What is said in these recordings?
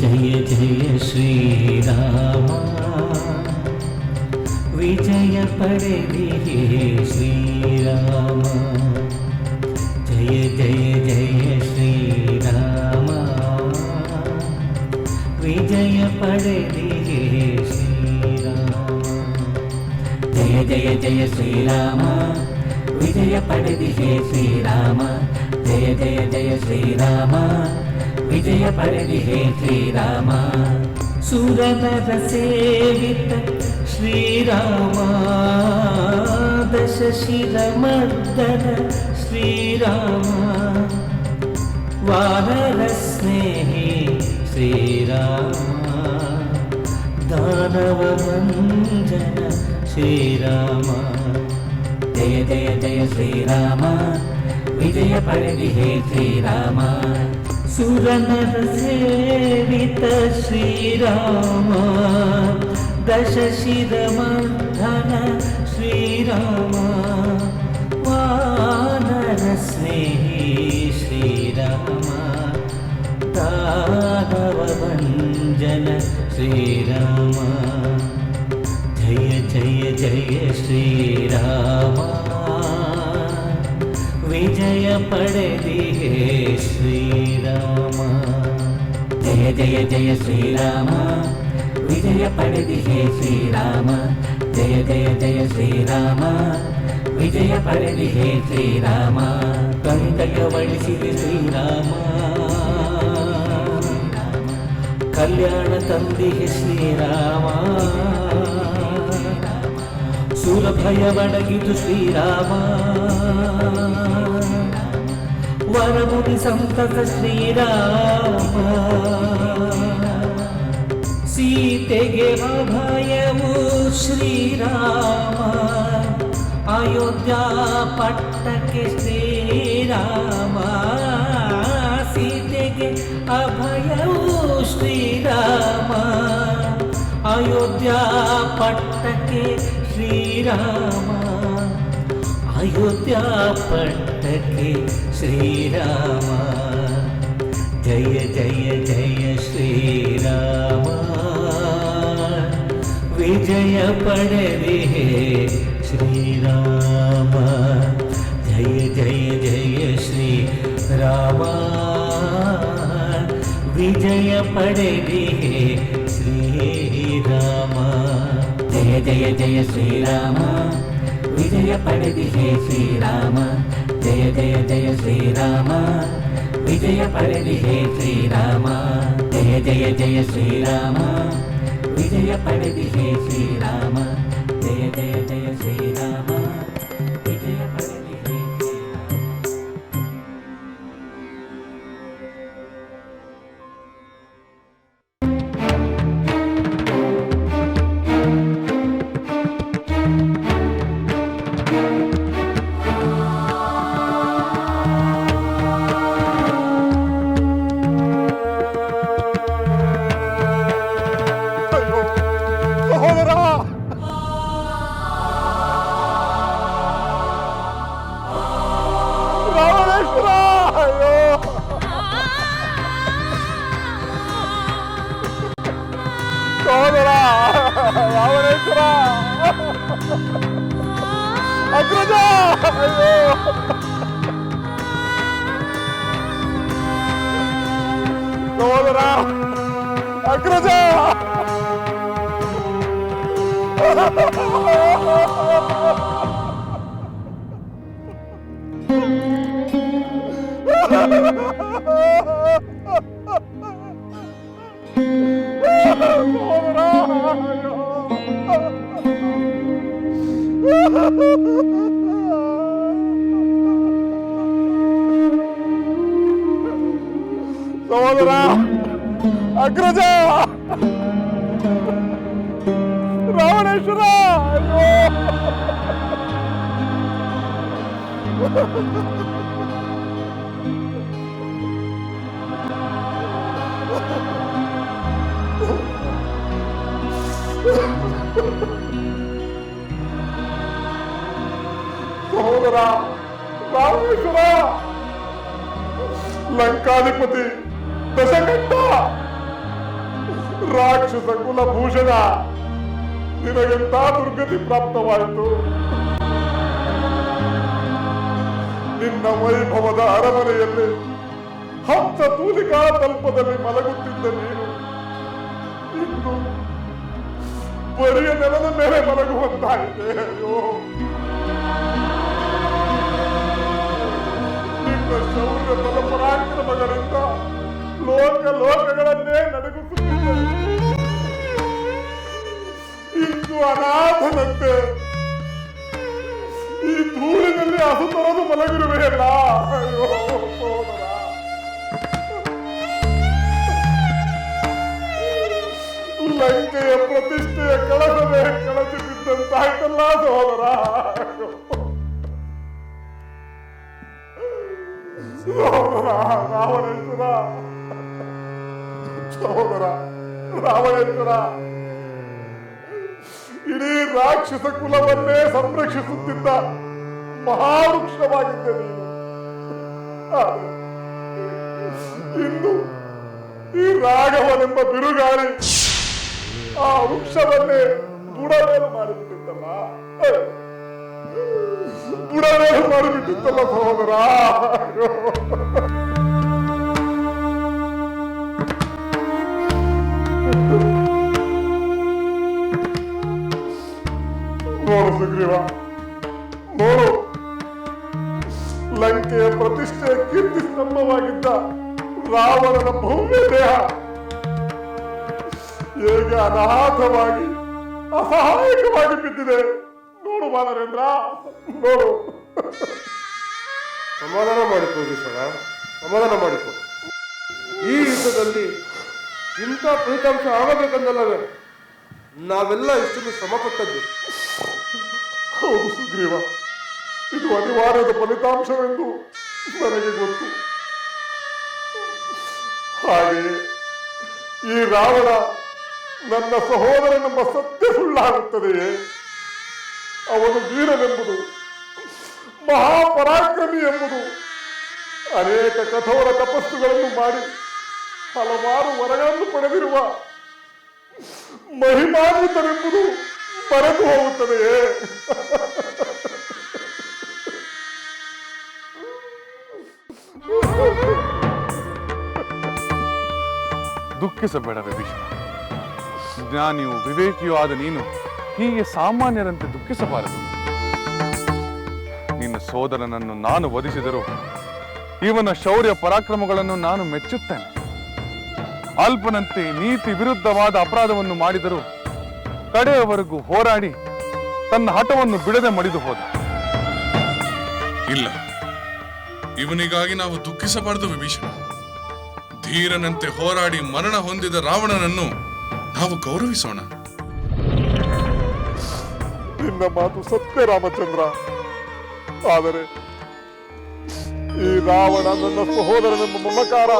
जय जय श्री राम। विजय परे श्री राम। जय जय जय श्री राम। विजय पड़े श्री राम। जय जय जय श्री राम। विजय पड़े श्री राम। जय जय जय श्री राम। विजयपरनि हे श्रीराम सुरनरसेवित श्रीरामा दशशिरमर्दन श्रीरामा वानरस्नेहे श्रीरामा दानवमञ्जन श्रीराम जय जय जय श्रीराम विजयपरिधि हे श्रीराम సురనర సేవిత శ్రీరామ దశశిరమర్ధన శ్రీరామ వానర స్నేహి శ్రీరామ తారవభంజన శ్రీరామ జయ జయ జయ శ్రీరామ విజయ పడది జయ జయ జయ శ్రీరామ. విజయ పడది హే శ్రీరామ. జయ జయ జయ శ్రీరామ. విజయ పడది హే శ్రీరామ. తొందరవడిసిది శ్రీరామ. కళ్యాణ తంది శ్రీరామ. ಸುಲಭಯ ಬಡಗಿತು శ్రీరామ. ವರಮುನಿ ಸಂತತ ಶ್ರೀರಾಮ ಸೀತೆಗೆ ಅಭಯವು ಶ್ರೀರಾಮ ಅಯೋಧ್ಯ ಪಟ್ಟಕ್ಕೆ ಶ್ರೀರಾಮ ಸೀತೆಗೆ ಅಭಯವು ಶ್ರೀರಾಮ ಅಯೋಧ್ಯ ಪಟ್ಟಕ್ಕೆ ಶ್ರೀರಾಮ अयोध्या पटक श्री राम जय जय जय श्री राम विजय पडवे हे श्रीराम। जय जय जय श्री राम विजय पडवे हे श्रीराम। जय जय जय श्री राम విజయ పడది హే శ్రీరామ. జయ జయ జయ శ్రీరామ. విజయ పడది హే శ్రీరామ. జయ జయ జయ శ్రీరామ. విజయ పడది హే శ్రీరామ. జయ జయ జయ శ్రీరామ. ಸಹೋದರ ಅಗ್ರಜ ಸಹೋದರ ಅಗ್ರಜ ರಾವಣೇಶ್ವರ ಅಯ್ಯೋ ಸಹೋದರ ರಾಮೇಶ್ವರ ಲಂಕಾಧಿಪತಿ ದಶಕಂಠ ರಾಕ್ಷಸ ಕುಲಭೂಷಣ ನಿನಗೆಂತ ದುರ್ಗತಿ ಪ್ರಾಪ್ತವಾಯಿತು ನಿನ್ನ ವೈಭವದ ಅರಮನೆಯಲ್ಲಿ ಹತ್ತ ತೂಲಿಕಾ ತಲ್ಪದಲ್ಲಿ ಮಲಗುತ್ತಿದ್ದ ನೀನು ಇಂದು ಬರಿಯ ನೆಲದ ಮೇಲೆ ಮಲಗುವಂತಾಗಿದೆ ಅಯ್ಯೋ ನಿನ್ನ ಶೌರ್ಯ ಬಲ ಪರಾಕ್ರಮಗಳಿಂದ ಲೋಕ ಲೋಕಗಳನ್ನೇ ನಡುಗಿಸುತ್ತಿದ್ದೆ ಇಂದು ಅನಾಥನಂತೆ. ಈ ಧೂಳಿನಲ್ಲಿ ಹಸು ತರದು ಮಲಗಿರುವೆಯಲ್ಲ. ಅಯ್ಯೋ, ಸೋದರ. ಲಂಕೆಯ ಪ್ರತಿಷ್ಠೆಯ ಕಳಸವೇ ಕಳಚಿ ಬಿದ್ದಂತಾಯ್ತಲ್ಲ ಸಹೋದರ ಸಹೋದರ ರಾವಣೇಶ್ವರ. ಸಹೋದರ, ರಾವಣೇಶ್ವರ. ಇಡೀ ರಾಕ್ಷಸ ಕುಲವನ್ನೇ ಸಂರಕ್ಷಿಸುತ್ತಿದ್ದ ಮಹಾವೃಕ್ಷವಾಗಿದ್ದೆ ನೀನು. ಇಂದು ಈ ರಾಘವನೆಂಬ ಬಿರುಗಾಳಿ ಆ ವೃಕ್ಷವನ್ನೇ ಬುಡಮೇಲು ಮಾಡಿಬಿಟ್ಟಿತ್ತಲ್ಲ. ಬುಡಮೇಲು ಮಾಡಿಬಿಟ್ಟಿತ್ತಲ್ಲ ಸಹೋದರ. ಸುಗ್ರೀವ ನೋಡು, ಲಂಕೆಯ ಪ್ರತಿಷ್ಠೆಯ ಕೀರ್ತಿ ಸ್ತಂಭವಾಗಿದ್ದ ರಾವಣನ ಭವ್ಯ ದೇಹ ಹೇಗೆ ಅನಾಥವಾಗಿ, ಅಸಹಾಯಕವಾಗಿ ಬಿದ್ದಿದೆ. ನೋಡು ಬಾಲರೇಂದ್ರ, ನೋಡು. ಸಮಾಧಾನ ಮಾಡಿಕೊ ಸರ, ಸಮಾಧಾನ ಮಾಡಿಕೊ ಈ ಯುದ್ಧದಲ್ಲಿ ಇಂಥ ಫಲಿತಾಂಶ ಆಗಬೇಕಂದಲ್ಲವೇ? ನಾವೆಲ್ಲ ಇಷ್ಟೊಂದು ಶ್ರಮಪಟ್ಟದ್ದು. ಹೌದು ಸುಗ್ರೀವ. ಇದು ಅನಿವಾರ್ಯದ ಫಲಿತಾಂಶವೆಂದು ನನಗೆ ಗೊತ್ತು. ಹಾಗೆಯೇ ಈ ರಾವಣ ನನ್ನ ಸಹೋದರನೆಂಬ ಸತ್ಯ ಸುಳ್ಳಾಗುತ್ತದೆಯೇ? ಅವನು ವೀರನೆಂಬುದು, ಮಹಾಪರಾಕ್ರಮಿ ಎಂಬುದು ಅನೇಕ ಕಠೋರ ತಪಸ್ಸುಗಳನ್ನು ಮಾಡಿ ಹಲವಾರು ವರಗಳನ್ನು ಪಡೆದಿರುವ ಮಹಿಮಾನ್ವಿತನೆಂಬುದು ಮರೆತು ಹೋಗುತ್ತದೆಯೇ ದುಃಖಿಸಬೇಡ ವಿಭೀಷಣ ಜ್ಞಾನಿಯು ವಿವೇಕಿಯೂ ಆದ ನೀನು ಹೀಗೆ ಸಾಮಾನ್ಯರಂತೆ ದುಃಖಿಸಬಾರದು. ನಿನ್ನ ಸೋದರನನ್ನು ನಾನು ವಧಿಸಿದರೂ ಇವನ ಶೌರ್ಯ ಪರಾಕ್ರಮಗಳನ್ನು ನಾನು ಮೆಚ್ಚುತ್ತೇನೆ. ಅಲ್ಪನಂತೆ ನೀತಿ ವಿರುದ್ಧವಾದ ಅಪರಾಧವನ್ನು ಮಾಡಿದರೂ ಕಡೆಯವರೆಗೂ ಹೋರಾಡಿ ತನ್ನ ಹಠವನ್ನು ಬಿಡದೆ ಮಡಿದು ಹೋದ. ಇಲ್ಲ. ಇವನಿಗಾಗಿ ನಾವು ದುಃಖಿಸಬಾರದು ವಿಭೀಷಣ. ಧೀರನಂತೆ ಹೋರಾಡಿ ಮರಣ ಹೊಂದಿದ ರಾವಣನನ್ನು ನಾವು ಗೌರವಿಸೋಣ. ನಿನ್ನ ಮಾತು ಸತ್ಯ ರಾಮಚಂದ್ರ. ಆದರೆ ಈ ರಾವಣ ನನ್ನ ಸಹೋದರನೆಂಬ ಮಮಕಾರ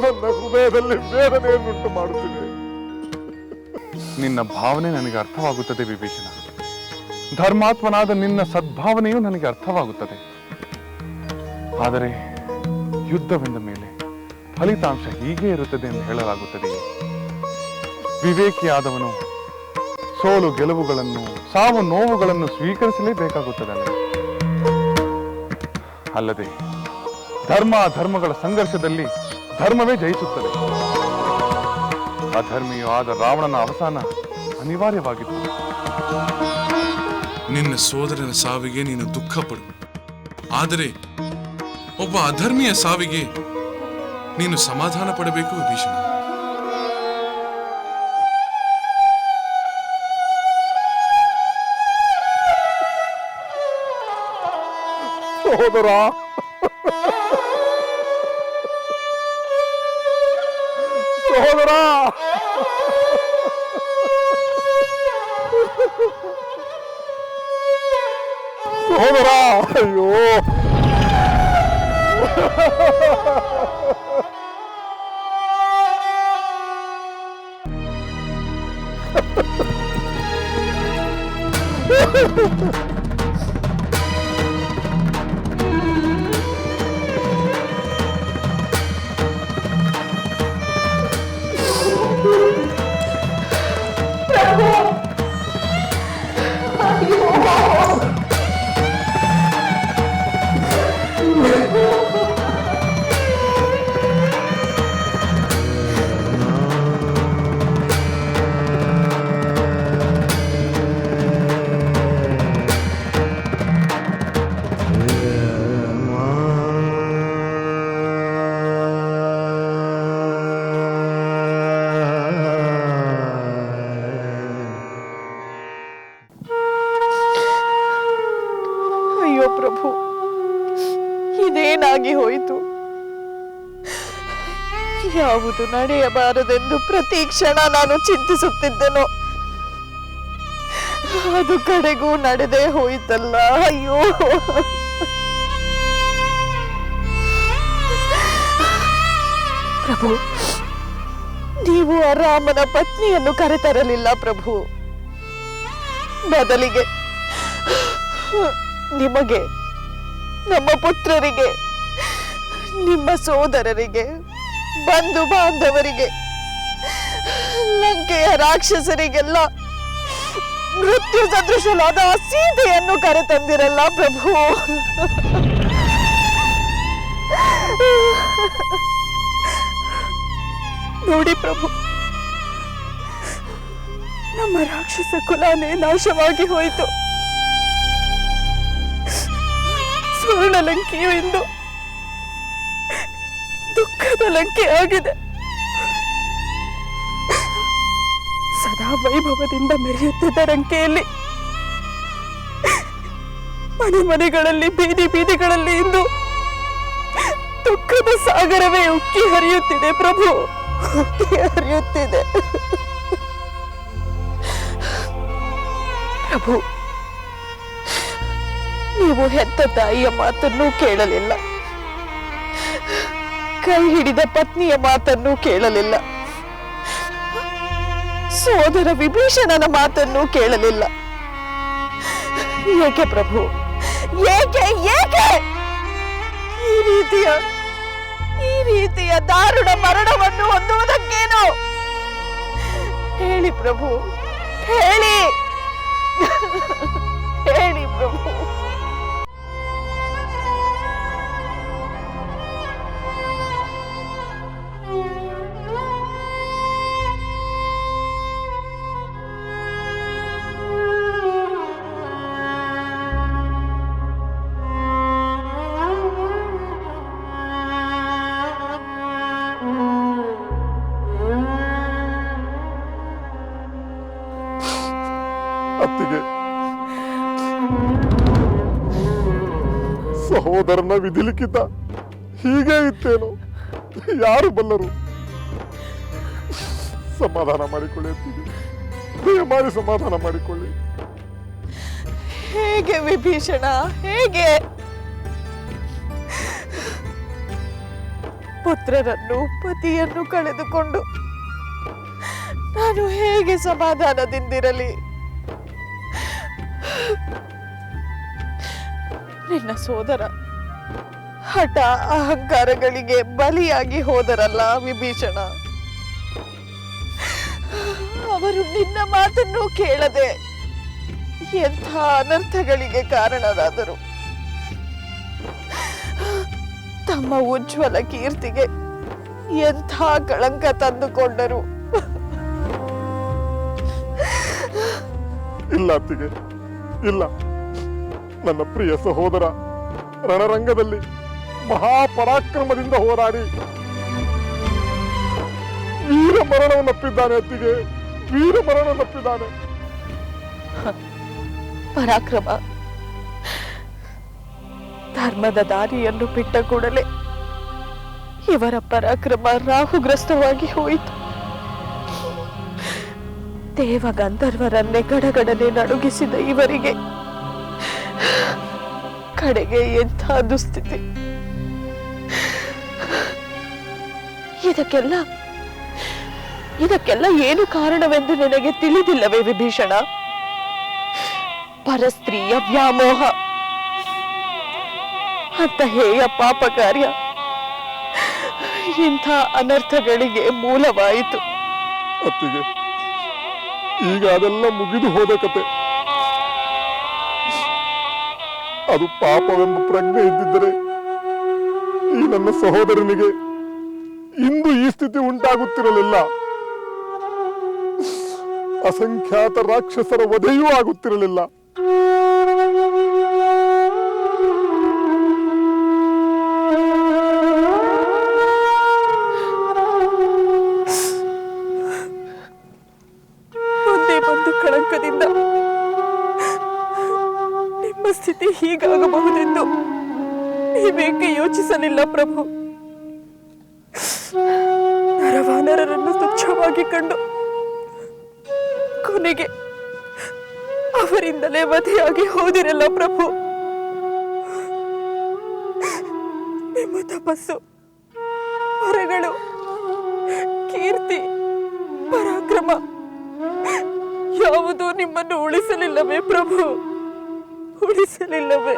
ನನ್ನ ಹೃದಯದಲ್ಲಿ ವೇದನೆಯನ್ನುಂಟು ಮಾಡುತ್ತಿದೆ. ನಿನ್ನ ಭಾವನೆ ನನಗೆ ಅರ್ಥವಾಗುತ್ತದೆ ವಿಭೀಷಣ ಧರ್ಮಾತ್ಮನಾದ ನಿನ್ನ ಸದ್ಭಾವನೆಯು ನನಗೆ ಅರ್ಥವಾಗುತ್ತದೆ. ಆದರೆ ಯುದ್ಧವೆಂದ ಮೇಲೆ ಫಲಿತಾಂಶ ಹೀಗೆ ಇರುತ್ತದೆ ಎಂದು ಹೇಳಲಾಗುತ್ತದೆ ವಿವೇಕಿಯಾದವನು ಸೋಲು ಗೆಲುವುಗಳನ್ನು, ಸಾವು ನೋವುಗಳನ್ನು ಸ್ವೀಕರಿಸಲೇಬೇಕಾಗುತ್ತದೆ ಅಲ್ಲದೆ ಧರ್ಮ ಧರ್ಮಗಳ ಸಂಘರ್ಷದಲ್ಲಿ ಧರ್ಮವೇ ಜಯಿಸುತ್ತದೆ. ಅಧರ್ಮಿಯೂ ಆದ ರಾವಣನ ಅವಸಾನ ಅನಿವಾರ್ಯವಾಗಿತ್ತು. ನಿನ್ನ ಸೋದರನ ಸಾವಿಗೆ ನೀನು ದುಃಖ ಪಡು ಆದರೆ ಒಬ್ಬ ಅಧರ್ಮಿಯ ಸಾವಿಗೆ ನೀನು ಸಮಾಧಾನ ಪಡಬೇಕು ವಿಭೀಷಣ. ಸಹೋದರ 哎呦！哈哈哈哈哈！哈哈！ಪ್ರಭು, ಇದೇನಾಗಿ ಹೋಯಿತು? ಯಾವುದು ನಡೆಯಬಾರದೆಂದು ಪ್ರತಿ ಕ್ಷಣ ನಾನು ಚಿಂತಿಸುತ್ತಿದ್ದೆನೋ. ಅದು ಕಡೆಗೂ ನಡೆದೇ ಹೋಯಿತಲ್ಲ, ಅಯ್ಯೋ. ಪ್ರಭು, ನೀವು ರಾಮನ ಪತ್ನಿಯನ್ನು ಕರೆತರಲಿಲ್ಲ ಪ್ರಭು. ಬದಲಿಗೆ ನಿಮಗೆ, ನಮ್ಮ ಪುತ್ರರಿಗೆ, ನಿಮ್ಮ ಸೋದರರಿಗೆ, ಬಂಧು ಬಾಂಧವರಿಗೆ, ಲಂಕೆಯ ರಾಕ್ಷಸರಿಗೆಲ್ಲ ಮೃತ್ಯು ಸದೃಶಲಾದ ಸೀತೆಯನ್ನು ಕರೆತಂದಿರಲ್ಲ ಪ್ರಭು. ನೋಡಿ ಪ್ರಭು, ನಮ್ಮ ರಾಕ್ಷಸ ಕುಲಾನೇ ನಾಶವಾಗಿ ಹೋಯಿತು. ಸ್ವರ್ಣ ಲಂಕೆಯು ಇಂದು ದುಃಖದ ಲಂಕೆ ಆಗಿದೆ. ಸದಾ ವೈಭವದಿಂದ ಮೆರೆಯುತ್ತಿದ್ದ ಲಂಕೆಯಲ್ಲಿ ಮನೆ ಮನೆಗಳಲ್ಲಿ ಬೀದಿ ಬೀದಿಗಳಲ್ಲಿ ಇಂದು ದುಃಖದ ಸಾಗರವೇ ಉಕ್ಕಿ ಹರಿಯುತ್ತಿದೆ ಪ್ರಭು. ಉಕ್ಕಿ ಹರಿಯುತ್ತಿದೆ. ಪ್ರಭು ನೀವು ಹೆತ್ತ ತಾಯಿಯ ಮಾತನ್ನು ಕೇಳಲಿಲ್ಲ. ಕೈ ಹಿಡಿದ ಪತ್ನಿಯ ಮಾತನ್ನು ಕೇಳಲಿಲ್ಲ. ಸೋದರ ವಿಭೀಷಣನ ಮಾತನ್ನು ಕೇಳಲಿಲ್ಲ. ಏಕೆ ಪ್ರಭು? ಏಕೆ ಏಕೆ? ಈ ರೀತಿಯ ಈ ರೀತಿಯ ದಾರುಣ ಮರಣವನ್ನು ಹೊಂದುವುದಕ್ಕೇನು? ಹೇಳಿ ಪ್ರಭು, ಹೇಳಿ. ಹೇಳಿ. ಸಹೋದರನ ವಿಧಿಲಿಖಿತ. ಹೀಗೆ ಇತ್ತೇನು? ಯಾರು ಬಲ್ಲರು? ಸಮಾಧಾನ ಮಾಡಿಕೊಳ್ಳಿ ಅಂತೀವಿ ದಯಮಾಡಿ ಸಮಾಧಾನ ಮಾಡಿಕೊಳ್ಳಿ. ಹೇಗೆ ವಿಭೀಷಣ? ಹೇಗೆ? ಪುತ್ರರನ್ನು, ಪತಿಯನ್ನು ಕಳೆದುಕೊಂಡು ನಾನು ಹೇಗೆ ಸಮಾಧಾನದಿಂದಿರಲಿ? ನಿನ್ನ ಸೋದರ. ಹಠ ಅಹಂಕಾರಗಳಿಗೆ ಬಲಿಯಾಗಿ ಹೋದರಲ್ಲ ವಿಭೀಷಣ. ಅವರು ನಿನ್ನ ಮಾತನ್ನು ಕೇಳದೆ ಎಂಥ ಅನರ್ಥಗಳಿಗೆ ಕಾರಣರಾದರು. ತಮ್ಮ ಉಜ್ವಲ ಕೀರ್ತಿಗೆ ಎಂಥ ಕಳಂಕ ತಂದುಕೊಂಡರು. ಇಲ್ಲ ಇಲ್ಲ. ನನ್ನ ಪ್ರಿಯ ಸಹೋದರ, ರಣರಂಗದಲ್ಲಿ ಮಹಾಪರಾಕ್ರಮದಿಂದ ಹೋರಾಡಿ ವೀರ ಮರಣವನ್ನಪ್ಪಿದ್ದಾನೆ ಅತ್ತಿಗೆ ವೀರ ಮರಣವನ್ನಪ್ಪಿದ್ದಾನೆ ಪರಾಕ್ರಮ, ಧರ್ಮದ ದಾರಿಯನ್ನು ಬಿಟ್ಟ ಕೂಡಲೇ ಇವರ ಪರಾಕ್ರಮ ರಾಹುಗ್ರಸ್ತವಾಗಿ ಹೋಯಿತು. ದೇವ ಗಂಧರ್ವರನ್ನೇ ಗಡಗಡನೆ ನಡುಗಿಸಿದ ಇವರಿಗೆ ಕಡೆಗೆ ಎಂಥ ದುಸ್ಥಿತಿ? ಇದಕ್ಕೆಲ್ಲ ಇದಕ್ಕೆಲ್ಲ ಏನು ಕಾರಣವೆಂದು ನನಗೆ ತಿಳಿದಿಲ್ಲವೇ ವಿಭೀಷಣ? ಪರಸ್ತ್ರೀಯ ವ್ಯಾಮೋಹ. ಅಂತ ಹೇಯ ಪಾಪ ಕಾರ್ಯ ಇಂಥ ಅನರ್ಥಗಳಿಗೆ ಮೂಲವಾಯಿತು. ಅತ್ತಿಗೆ, ಈಗ ಅದೆಲ್ಲ ಮುಗಿದು ಹೋದ ಕತೆ. ಅದು ಪಾಪವೆಂಬ ಪ್ರಜ್ಞೆ ಇದ್ದಿದ್ದರೆ ಈ ನನ್ನ ಸಹೋದರನಿಗೆ ಇಂದು ಈ ಸ್ಥಿತಿ ಉಂಟಾಗುತ್ತಿರಲಿಲ್ಲ. ಅಸಂಖ್ಯಾತ ರಾಕ್ಷಸರ ವಧೆಯೂ ಆಗುತ್ತಿರಲಿಲ್ಲ. ಯೋಚಿಸಲಿಲ್ಲ ಪ್ರಭು. ನರವಾನರನ್ನು ತುಚ್ಛವಾಗಿ ಕಂಡು ಕೊನೆಗೆ ಅವರಿಂದಲೇ ವಧೆಯಾಗಿ ಹೋದಿರಲ್ಲ ಪ್ರಭು. ನಿಮ್ಮ ತಪಸ್ಸು ಮರಗಳು ಕೀರ್ತಿ, ಪರಾಕ್ರಮ ಯಾವುದೂ ನಿಮ್ಮನ್ನು ಉಳಿಸಲಿಲ್ಲವೇ ಪ್ರಭು? ಉಳಿಸಲಿಲ್ಲವೇ?